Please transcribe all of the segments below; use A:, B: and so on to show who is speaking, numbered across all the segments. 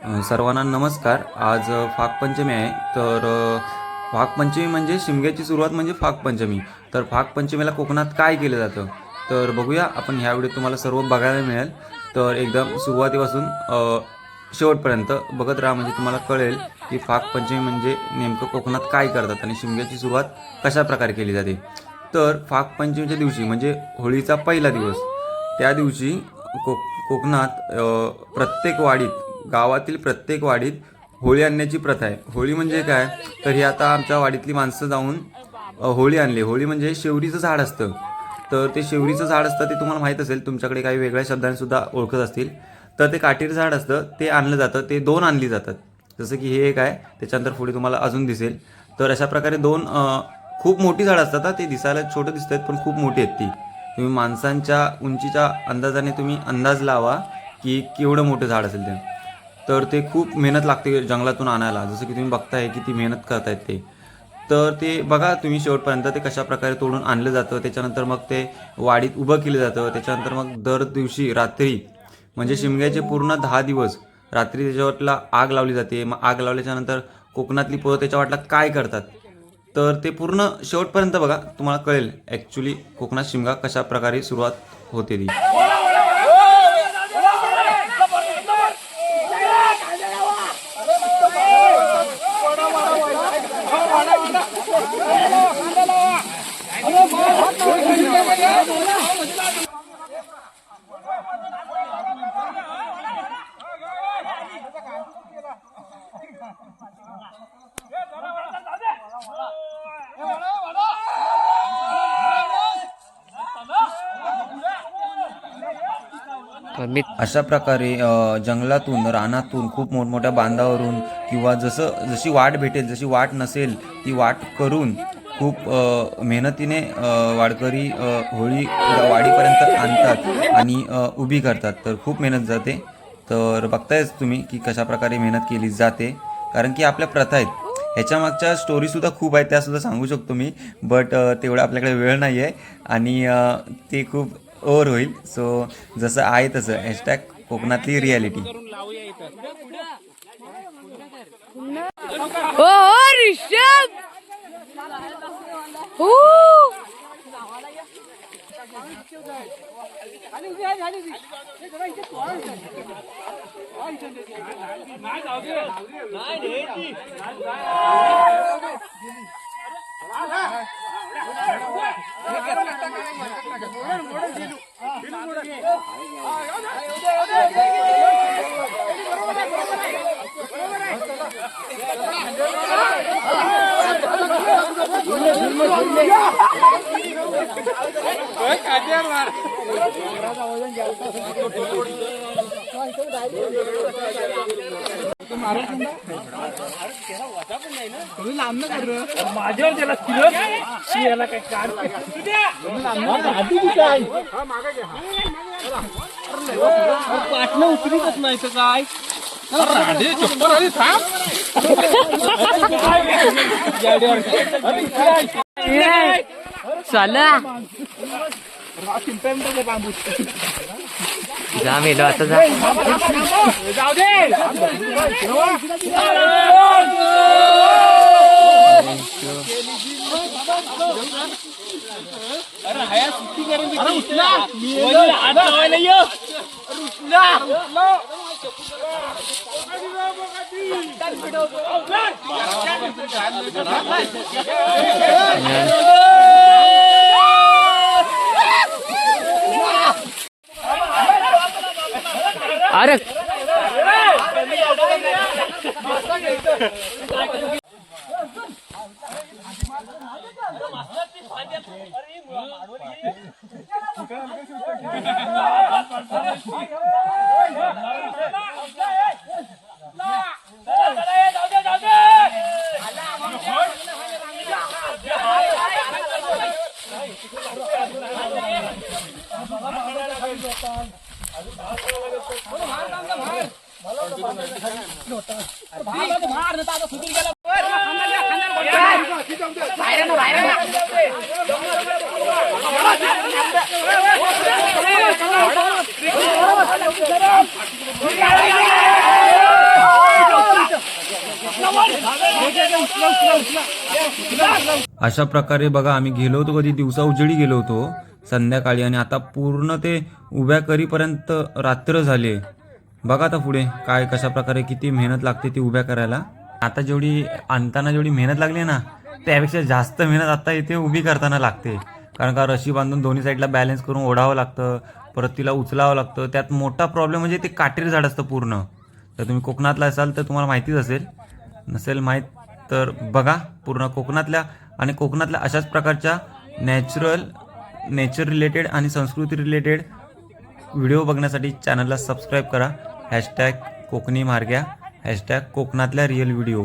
A: सर्वांना नमस्कार. आज फागपंचमी आहे. तर फागपंचमी म्हणजे शिमग्याची सुरुवात म्हणजे फागपंचमी तर फागपंचमीला कोकणात काय केलं जातं? तर बघूया. आपण ह्या व्हिडिओ तुम्हाला सर्व बघायला मिळेल. तर एकदम सुरुवातीपासून शेवटपर्यंत बघत राहा. म्हणजे तुम्हाला कळेल की फागपंचमी म्हणजे नेमकं कोकणात काय करतात आणि शिमग्याची सुरुवात कशा प्रकारे केली जाते. तर फागपंचमीच्या दिवशी म्हणजे होळीचा पहिला दिवस त्या दिवशी को कोकणात प्रत्येक वाडीत गावातील प्रत्येक वाडीत होळी आणण्याची प्रथा आहे. होळी म्हणजे काय? तर ही आता आमच्या वाडीतली माणसं जाऊन होळी आणली. होळी म्हणजे शेवरीचं झाड असतं. तर ते शेवरीचं झाड असतं ते तुम्हाला माहीत असेल. तुमच्याकडे काही वेगळ्या शब्दांनी सुद्धा ओळखत असतील. तर ते काटेरी झाड असतं. ते आणलं जातं. ते दोन आणली जातात. जसं की हे एक आहे. त्याच्यानंतर पुढे तुम्हाला अजून दिसेल. तर अशा प्रकारे दोन खूप मोठी झाडं असतात. ते दिसायला छोटं दिसत आहेत पण खूप मोठी आहेत ती. तुम्ही माणसांच्या उंचीच्या अंदाजाने तुम्ही अंदाज लावा की केवढं मोठं झाड असेल ते. तर ते खूप मेहनत लागते जंगलातून आणायला. जसं की तुम्ही बघताय की ती मेहनत करतायत ते. तर ते बघा तुम्ही शेवटपर्यंत ते कशा प्रकारे तोडून आणलं जातं त्याच्यानंतर मग ते वाडीत उभं केलं जातं त्याच्यानंतर मग दर दिवशी रात्री म्हणजे शिमग्याचे पूर्ण दहा दिवस रात्री त्याच्यावरला आग लावली जाते. मग आग लावल्याच्यानंतर कोकणातली पोरं त्याच्या वाटला काय करतात? तर ते पूर्ण शेवटपर्यंत बघा तुम्हाला कळेल ॲक्च्युली कोकणात शिमगा कशा प्रकारे सुरुवात होते ती. अशा प्रकारे जंगलातून रानातून खूप मोठमोठ्या बांधावरून किंवा जसं जशी वाट भेटेल जशी वाट नसेल ती वाट करून खूप मेहनतीने वाडकरी होळी वाडीपर्यंत आणतात आणि उभी करतात. तर खूप मेहनत जाते. तर बघतायच तुम्ही की कशा प्रकारे मेहनत केली जाते. कारण की आपल्या प्रथा आहेत. ह्याच्या मागच्या स्टोरीसुद्धा खूप आहेत त्यासुद्धा सांगू शकतो मी. बट तेवढा आपल्याकडे वेळ नाही आहे आणि ते खूप ओव्हर होईल. सो जसं आहे तसं. हॅशटॅग कोकणातली रियालिटी
B: माझ्यावर त्याला तिरक शी याला काय काढ पाटणं उतरतच नाही तर काय?
C: चला. जा मेलो आता जा.
B: जाऊ दे. अरे हया सुट्टी करून अरे उठला हात लावायला ये उठला
C: अरे
B: ભાર નતા તો સુધરી ગયા
A: अशा प्रकारे बघा आम्ही गेलो होतो कधी दिवसा उजेडी गेलो होतो संध्याकाळी. आणि आता पूर्ण ते उभ्या करीपर्यंत रात्र झाली. बघा आता पुढे काय कशा प्रकारे किती मेहनत लागते ती उभ्या करायला. आता जेवढी आणताना जेवढी मेहनत लागली ना त्यापेक्षा जास्त मेहनत आता इथे उभी करताना लागते. कारण का रशी बांधून दोन्ही साईडला बॅलन्स करून ओढावं लागतं परत तिला उचलावं लागतं. त्यात मोठा प्रॉब्लेम म्हणजे ते काटेरी झाड असतं पूर्ण. तर तुम्ही कोकणातला असाल तर तुम्हाला माहितीच असेल. नसेल माहीत तर बघा पूर्ण कोकणातल्या आणि कोकणातल्या अशाच प्रकारच्या नॅचरल नेचर रिलेटेड आणि संस्कृती रिलेटेड व्हिडिओ बघण्यासाठी चॅनलला सबस्क्राईब करा. हॅशटॅग कोकणी मार्ग्या. हॅशटॅग कोकणातल्या रिअल व्हिडिओ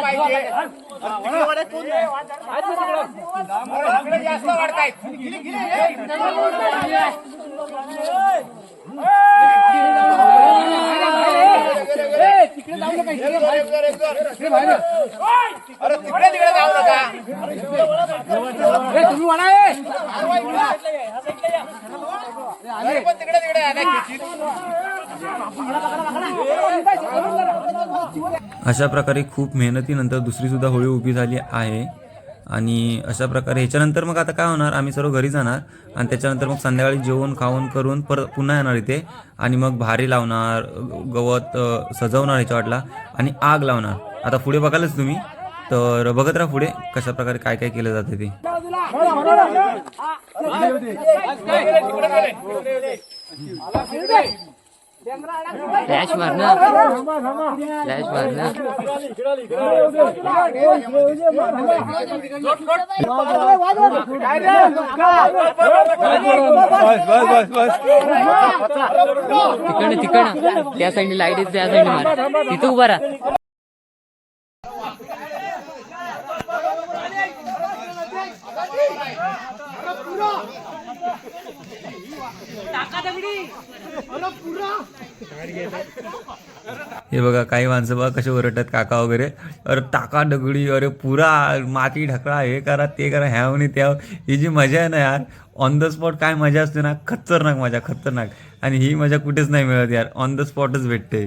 B: पाहिजे. जास्त वाढतायत तिकडे जाऊ नका अरे तिकडे तिकडे जाऊ नका. तुम्ही म्हणा पण तिकडे तिकडे आल्या
A: अशा प्रकारे खूप मेहनतीनंतर दुसरीसुद्धा होळी उभी झाली आहे. आणि अशा प्रकारे ह्याच्यानंतर मग आता काय होणार? आम्ही सर्व घरी जाणार आणि त्याच्यानंतर मग संध्याकाळी जेवण खाऊन करून परत पुन्हा येणार इथे. आणि मग भारी लावणार गवत सजवणार ह्याच्या वाटला आणि आग लावणार. आता पुढे बघालच तुम्ही. तर बघत राहा पुढे कशा प्रकारे काय काय केलं जाते ते.
C: फ्लॅश मार ना फ्लॅश मार ना तिकडनं तिकडनं त्या साईडने लाईट येते त्या साईडने मार तिथं उभा राहा
A: हे बघा काही माणसं बघा कसे ओरडतात काका वगैरे. अरे टाका दगडी अरे पुरा माती ढकळा हे करा ते करा ह्या म्हणे त्या ही जी मजा आहे ना यार ऑन द स्पॉट काय मजा असते ना खतरनाक मजा खतरनाक. आणि ही मजा कुठेच नाही मिळत यार ऑन द स्पॉटच भेटते.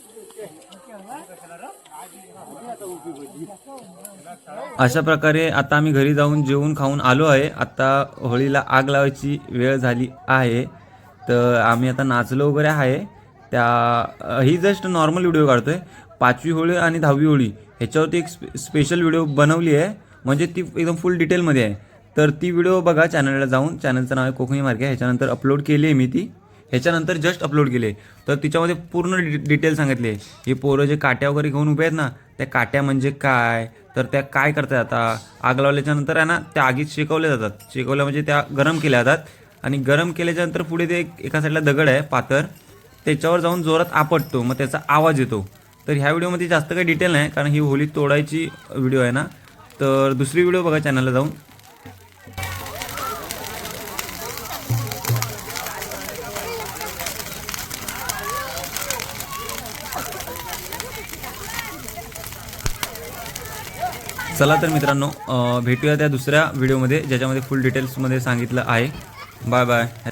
A: अशा प्रकारे आता आम्ही घरी जाऊन जेवून खाऊन आलो आहे. आता होळीला आग लावायची वेळ झाली आहे. तर आम्ही आता नाचलो वगैरे आहे. त्या ही जस्ट नॉर्मल व्हिडिओ काढतोय. पाचवी होळी आणि दहावी होळी ह्याच्यावरती एक स्पे स्पेशल व्हिडिओ बनवली आहे. म्हणजे ती एकदम फुल डिटेलमध्ये आहे. तर ती व्हिडिओ बघा चॅनलला जाऊन. चॅनलचं नाव आहे कोकणी मार्के ह्याच्यानंतर अपलोड केली आहे मी ती. ह्याच्यानंतर जस्ट अपलोड केले. तर तिच्यामध्ये पूर्ण डि डिटेल सांगितले. हे पोरं जे काट्या वगैरे घेऊन उभे आहेत ना त्या काट्या म्हणजे काय? तर त्या काय करतात आता? आग लावल्याच्यानंतर आहे ना त्या आगीत शेकवल्या जातात. शेकवल्या म्हणजे त्या गरम केल्या जातात. आणि गरम केल्याच्यानंतर पुढे ते एक- एका साईडला दगड आहे पातर त्याच्यावर जाऊन जोरात आपटतो. मग त्याचा आवाज येतो. तर ह्या व्हिडिओमध्ये जास्त काही डिटेल नाही कारण ही होली तोडायची व्हिडिओ आहे ना. तर दुसरी व्हिडिओ बघा चॅनलला जाऊन. चला तर मित्रांनो भेटूया त्या दुसऱ्या व्हिडिओमध्ये ज्याच्यामध्ये फुल डिटेल्समध्ये सांगितलं आहे. Bye bye